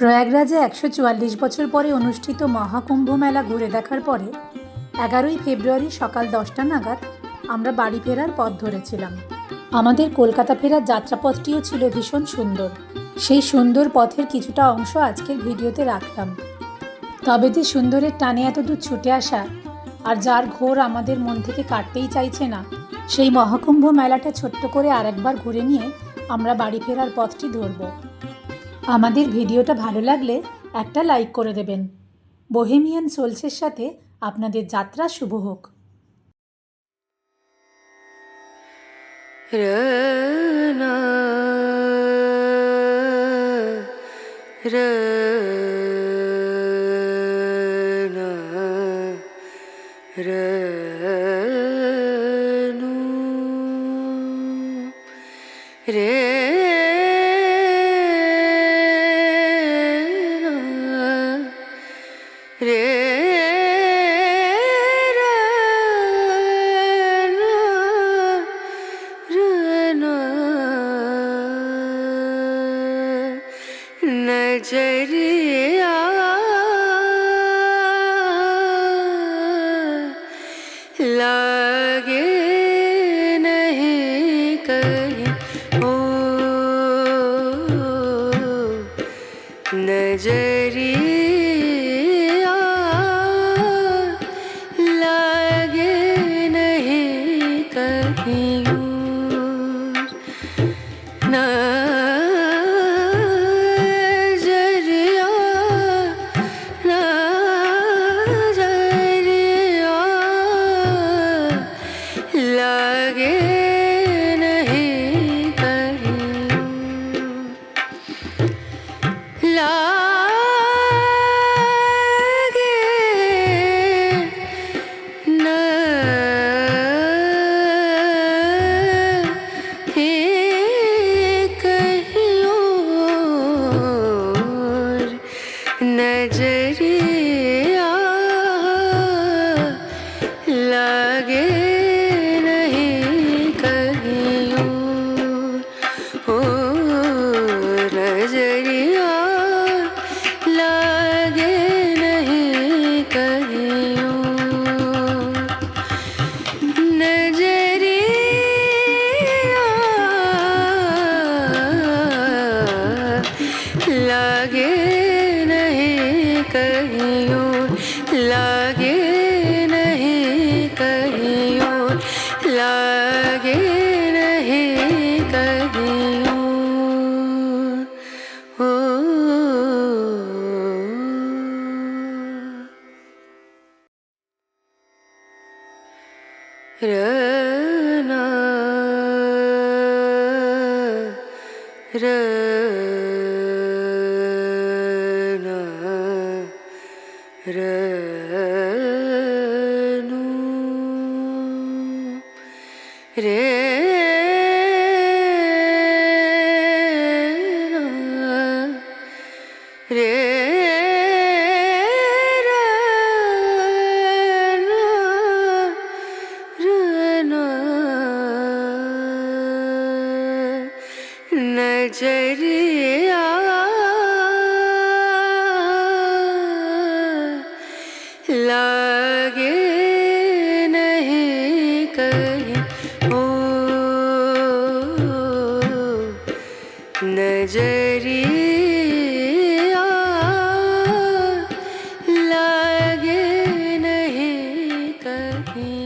প্রয়াগরাজে একশো চুয়াল্লিশ বছর পরে অনুষ্ঠিত মহাকুম্ভ মেলা ঘুরে দেখার পরে এগারোই ফেব্রুয়ারি সকাল দশটা নাগাদ আমরা বাড়ি ফেরার পথ ধরেছিলাম। আমাদের কলকাতা ফেরার যাত্রাপথটিও ছিল ভীষণ সুন্দর। সেই সুন্দর পথের কিছুটা অংশ আজকের ভিডিওতে রাখলাম। তবে যে সুন্দরের টানে এত দূর ছুটে আসা আর যার ঘোর আমাদের মন থেকে কাটতেই চাইছে না, সেই মহাকুম্ভ মেলাটা ছোট্ট করে আরেকবার ঘুরে নিয়ে আমরা বাড়ি ফেরার পথটি ধরব। আমাদের ভিডিওটা ভালো লাগলে একটা লাইক করে দেবেন। বোহেমিয়ান সোলসের সাথে আপনাদের যাত্রা শুভ হোক। রনা लागे नहीं कहीं Renu, लागे नहीं कहीं ओ नजरिया लागे नहीं कहीं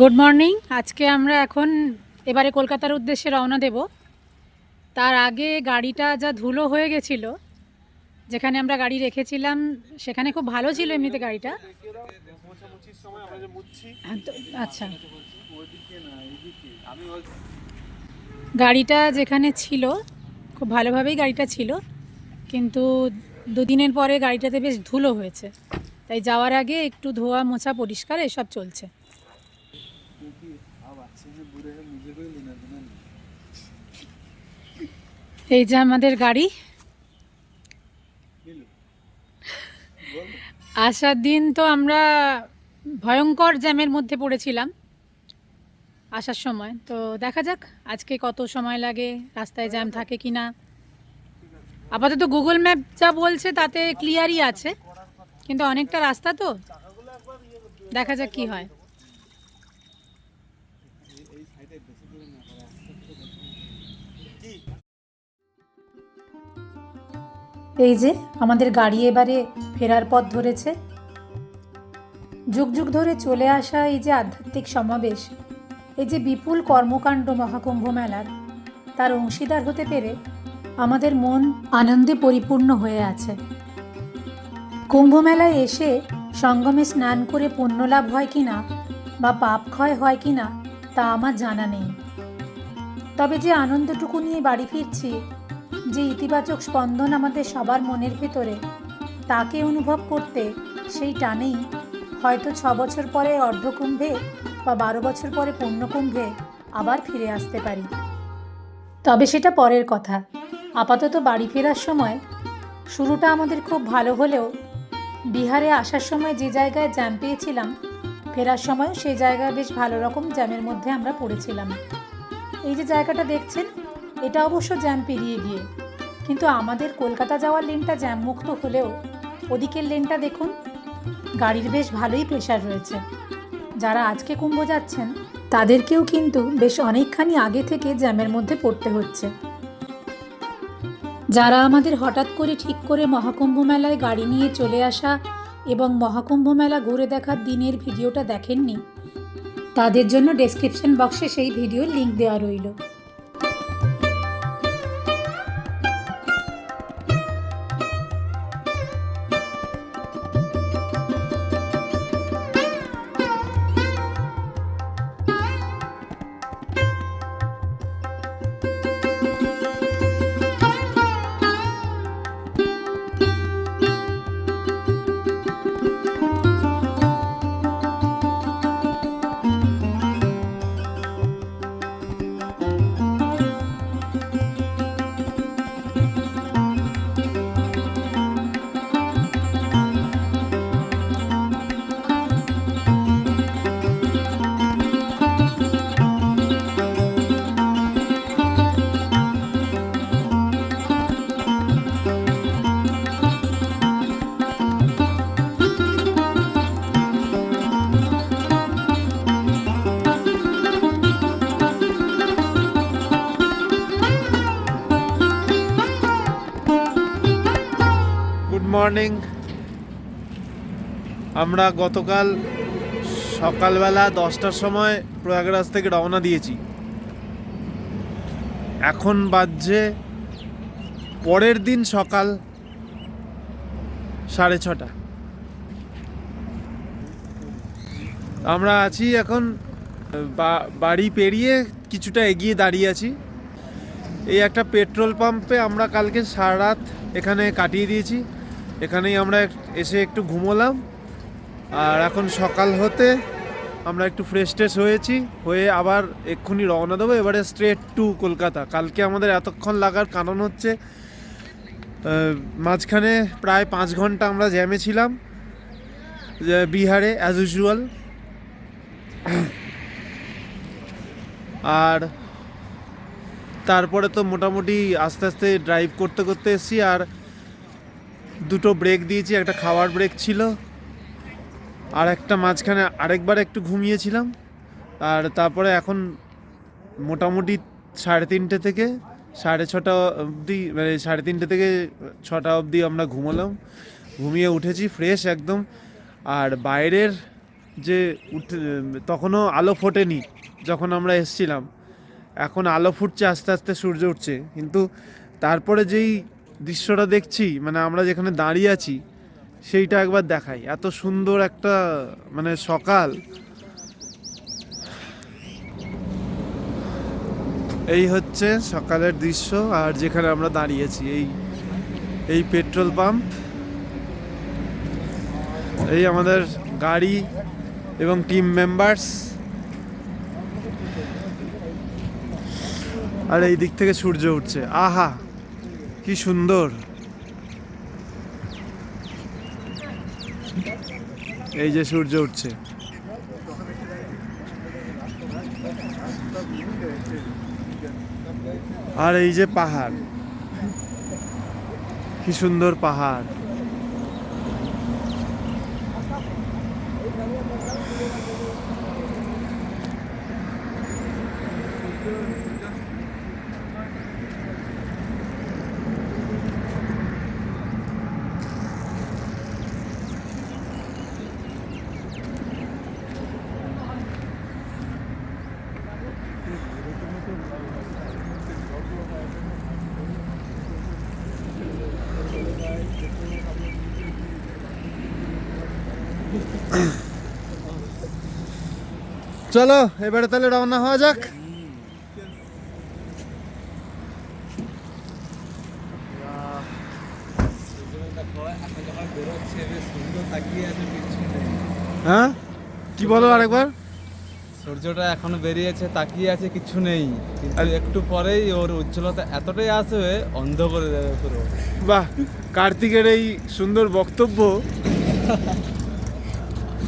গুড মর্নিং আজকে আমরা এখন এবারে কলকাতার উদ্দেশ্যে রওনা দেব তার আগে গাড়িটা যা ধুলো হয়ে গেছিল যেখানে আমরা গাড়ি রেখেছিলাম, সেখানে খুব ভালো ছিল এমনিতে গাড়িটা। আচ্ছা। গাড়িটা যেখানে ছিল, খুব ভালোভাবেই গাড়িটা ছিল, কিন্তু দুদিনের পরে গাড়িটাতে বেশ ধুলো হয়েছে। তাই যাওয়ার আগে একটু ধোয়া মোছা পরিষ্কার, এসব চলছে। এই যে আমাদের গাড়ি আসার দিন তো আমরা ভয়ঙ্কর জ্যামের মধ্যে পড়েছিলাম আসার সময়। তো দেখা যাক আজকে কত সময় লাগে, রাস্তায় জ্যাম থাকে কি না আপাতত গুগল ম্যাপ যা বলছে তাতে ক্লিয়ারই আছে, কিন্তু অনেকটা রাস্তা তো। দেখা যাক কি হয়। এই যে, আমাদের গাড়ি এবারে ফেরার পথ ধরেছে। যুগ যুগ ধরে চলে আসা এই যে আধ্যাত্মিক সমাবেশ, এই যে বিপুল কর্মকাণ্ড মহাকুম্ভ মেলার, তার অংশীদার হতে পেরে আমাদের মন আনন্দে পরিপূর্ণ হয়ে আছে। কুম্ভ মেলায় এসে সঙ্গমে স্নান করে পুণ্যলাভ হয় কিনা বা পাপ ক্ষয় হয় কিনা তা আমার জানা নেই। তবে যে আনন্দটুকু নিয়ে বাড়ি ফিরছি যে ইতিবাচক স্পন্দন আমাদের সবার মনের ভেতরে, তাকে অনুভব করতে সেই টানেই হয়তো ছ বছর পরে অর্ধকুম্ভে বা বারো বছর পরে পূর্ণকুম্ভে আবার ফিরে আসতে পারি। তবে সেটা পরের কথা। আপাতত বাড়ি ফেরার সময় শুরুটা আমাদের খুব ভালো হলেও বিহারে আসার সময় যে জায়গায় জ্যাম পেয়েছিলাম, ফেরার সময়ও সেই জায়গায় বেশ ভালো রকম জ্যামের মধ্যে আমরা পড়েছিলাম। এই যে জায়গাটা দেখছেন এটা অবশ্য জ্যাম পেরিয়ে গিয়ে। কিন্তু আমাদের কলকাতা যাওয়ার লেনটা জ্যাম মুক্ত হলেও, ওদিকের লেনটা দেখুন, গাড়ির বেশ ভালোই প্রেশার রয়েছে। যারা আজকে কুম্ভ যাচ্ছেন, তাদেরকেও কিন্তু বেশ অনেকখানি আগে থেকে জ্যামের মধ্যে পড়তে হচ্ছে। যারা আমাদের হঠাৎ করে ঠিক করে মহাকুম্ভ মেলায় গাড়ি নিয়ে চলে আসা এবং মহাকুম্ভ মেলা ঘুরে দেখার দিনের ভিডিওটা দেখেননি, তাদের জন্য ডেসক্রিপশন বক্সে সেই ভিডিওর লিংক দেওয়া রইল। মর্নিং আমরা গতকাল সকালবেলা দশটার সময় প্রয়াগরাজ থেকে রওনা দিয়েছি। এখন বাজছে পরের দিন সকাল সাড়ে ছটা। আমরা আছি এখন বাড়ি পেরিয়ে কিছুটা এগিয়ে দাঁড়িয়ে আছি। এই একটা পেট্রোল পাম্পে আমরা কালকে সারা রাত এখানে কাটিয়ে দিয়েছি। এখানেই আমরা এসে একটু ঘুমোলাম। আর এখন সকাল হতে আমরা একটু ফ্রেশ ট্রেশ হয়েছি, হয়ে আবার এক্ষুনি রওনা দেবো। এবারে স্ট্রেট টু কলকাতা। কালকে আমাদের এতক্ষণ লাগার কারণ হচ্ছে মাঝখানে প্রায় পাঁচ ঘণ্টা আমরা জ্যামে ছিলাম বিহারে অ্যাজ ইউজুয়াল আর তারপরে তো মোটামুটি আস্তে আস্তে ড্রাইভ করতে করতে এসেছি। আর দুটো ব্রেক দিয়েছি, একটা খাওয়ার ব্রেক ছিল, আর একটা মাঝখানে আরেকবার একটু ঘুমিয়েছিলাম, আর তারপরে এখন মোটামুটি সাড়ে তিনটে থেকে, সাড়ে ছটা অবধি মানে সাড়ে তিনটে থেকে ছটা অবধি আমরা ঘুমোলাম, ঘুমিয়ে উঠেছি ফ্রেশ একদম, আর বাইরের যে উঠে, তখনও আলো ফোটেনি যখন আমরা এসছিলাম, এখন আলো ফুটছে আস্তে আস্তে সূর্য উঠছে, কিন্তু তারপরে যেই দৃশ্যটা দেখছি মানে আমরা যেখানে দাঁড়িয়ে আছি, সেইটা একবার দেখাই। এত সুন্দর একটা মানে সকাল। এই হচ্ছে সকালের দৃশ্য, আর যেখানে আমরা দাঁড়িয়েছি এই এই পেট্রোল পাম্প। এই আমাদের গাড়ি এবং টিম মেম্বার্স। আর এই দিক থেকে সূর্য উঠছে। আহা! কি সুন্দর। এই যে সূর্য উঠছে। আর এই যে পাহাড়। কি সুন্দর পাহাড়। চলো এবারে তাহলে রওনা হওয়া যাক। হ্যাঁ? কি বলো আরেকবার? সূর্যটা এখনও বেরিয়েছে তাকিয়ে আছে কিছু নেই। কিন্তু একটু পরেই ওর উজ্জ্বলতা এতটাই আসবে অন্ধ করে দেবে পুরো। বাহ কার্তিকের এই সুন্দর বক্তব্য।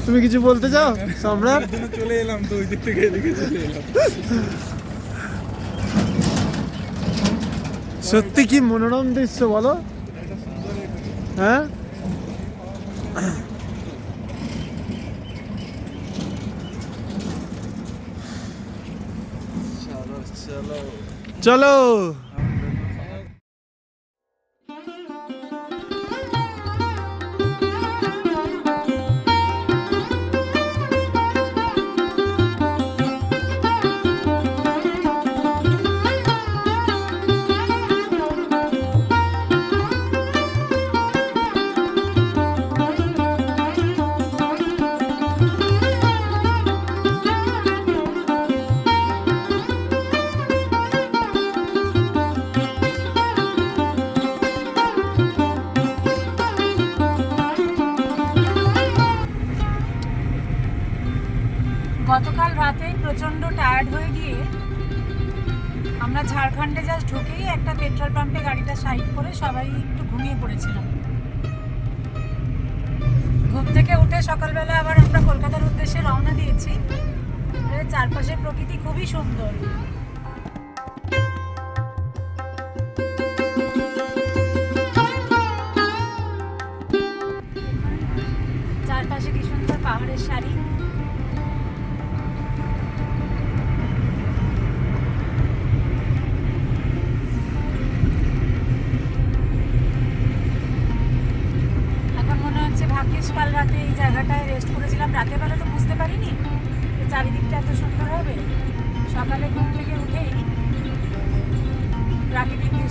তুমি কিছু বলতে চাও সম্রাট? চলে এলাম তো ওই দিক থেকে এদিকে চলে এলাম। সত্যি কি মনোরম দৃশ্য বলো? হ্যাঁ? চলো। ঝাড়খণ্ডে জাস্ট ঢুকেই একটা পেট্রোল পাম্পে গাড়িটা সাইড করে সবাই একটু ঘুমিয়ে পড়েছিলাম। ঘুম থেকে উঠে সকালবেলা আবার আমরা কলকাতার উদ্দেশ্যে রওনা দিয়েছি। চারপাশের চারপাশে প্রকৃতি খুবই সুন্দর।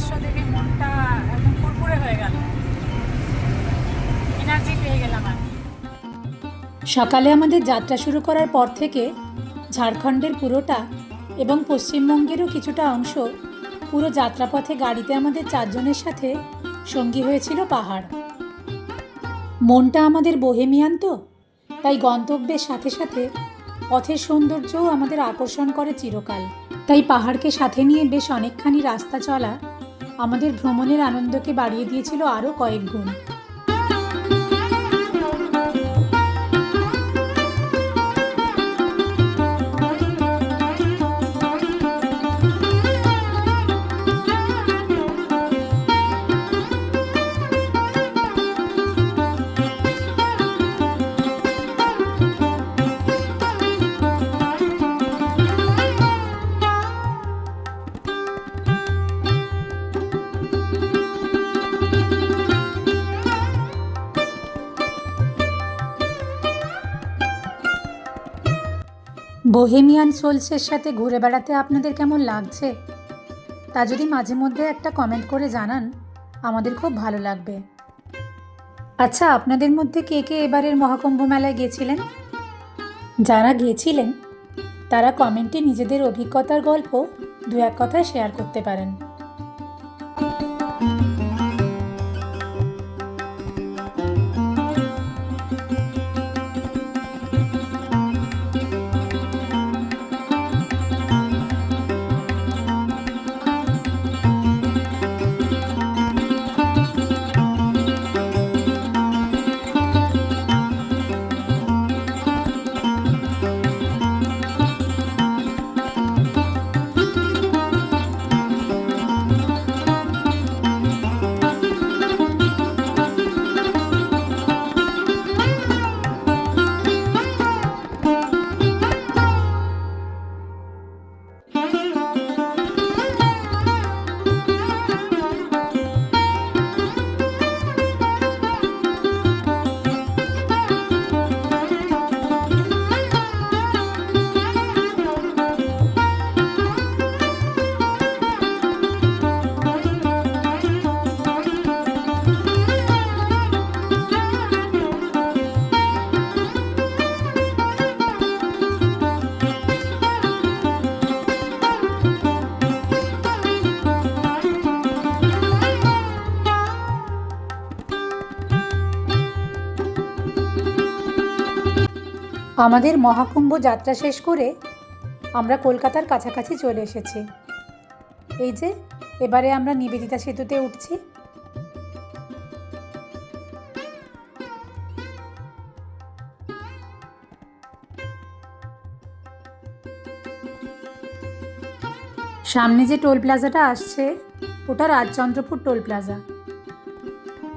দৃশ্য দেখে মনটা একদম ফুরফুরে হয়ে গেল। এনার্জি পেয়ে গেলাম সকালে আমাদের যাত্রা শুরু করার পর থেকে ঝাড়খণ্ডের পুরোটা এবং পশ্চিমবঙ্গেরও কিছুটা অংশ পুরো যাত্রাপথে গাড়িতে আমাদের চারজনের সাথে সঙ্গী হয়েছিল পাহাড়। মনটা আমাদের বোহেমিয়ান তো, তাই গন্তব্যের সাথে সাথে পথের সৌন্দর্যও আমাদের আকর্ষণ করে চিরকাল। তাই পাহাড়কে সাথে নিয়ে বেশ অনেকখানি রাস্তা চলা আমাদের ভ্রমণের আনন্দকে বাড়িয়ে দিয়েছিল আরও কয়েক গুণ। বোহেমিয়ান সোলসের সাথে ঘুরে বেড়াতে আপনাদের কেমন লাগছে? তা যদি মাঝে মধ্যে একটা কমেন্ট করে জানান, আমাদের খুব ভালো লাগবে। আচ্ছা আপনাদের মধ্যে কে কে এবারের মহাকুম্ভ মেলায় গিয়েছিলেন? যারা গিয়েছিলেন, তারা কমেন্টে নিজেদের অভিজ্ঞতার গল্প দু এক কথা শেয়ার করতে পারেন। আমাদের মহাকুম্ভ যাত্রা শেষ করে আমরা কলকাতার কাছাকাছি চলে এসেছি। এই যে, এবারে আমরা নিবেদিতা সেতুতে উঠছি। সামনে যে টোল প্লাজাটা আসছে, ওটা রাজচন্দ্রপুর টোল প্লাজা।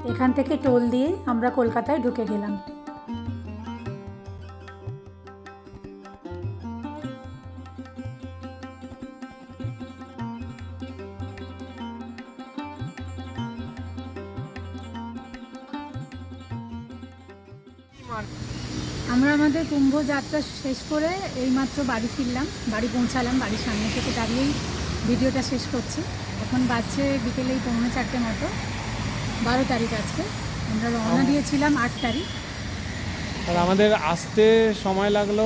এখান থেকে টোল দিয়ে আমরা কলকাতায় ঢুকে গেলাম। কুম্ভ যাত্রা শেষ করে এইমাত্র বাড়ি ফিরলাম বাড়ি পৌঁছালাম বাড়ির সামনে থেকে দাঁড়িয়েই ভিডিওটা শেষ করছি। এখন বাজছে বিকেলে এই পৌনে চারটে মতো বারো তারিখ আজকে। আমরা রওনা দিয়েছিলাম আট তারিখ। আর আমাদের আসতে সময় লাগল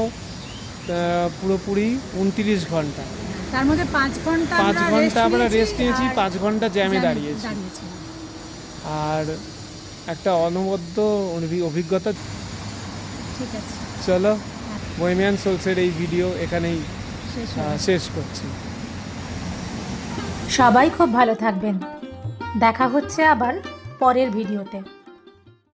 পুরোপুরি উনত্রিশ ঘণ্টা। তার মধ্যে পাঁচ ঘণ্টা পাঁচ ঘণ্টা আমরা রেস্ট নিয়েছি পাঁচ ঘণ্টা জ্যামে জ্যামে দাঁড়িয়েছি। আর একটা অনবদ্য অভিজ্ঞতা ঠিক আছে। চলো বইমিয়ান সোলসের এই ভিডিও এখানেই শেষ করছি। সবাই খুব ভালো থাকবেন। দেখা হচ্ছে আবার পরের ভিডিওতে।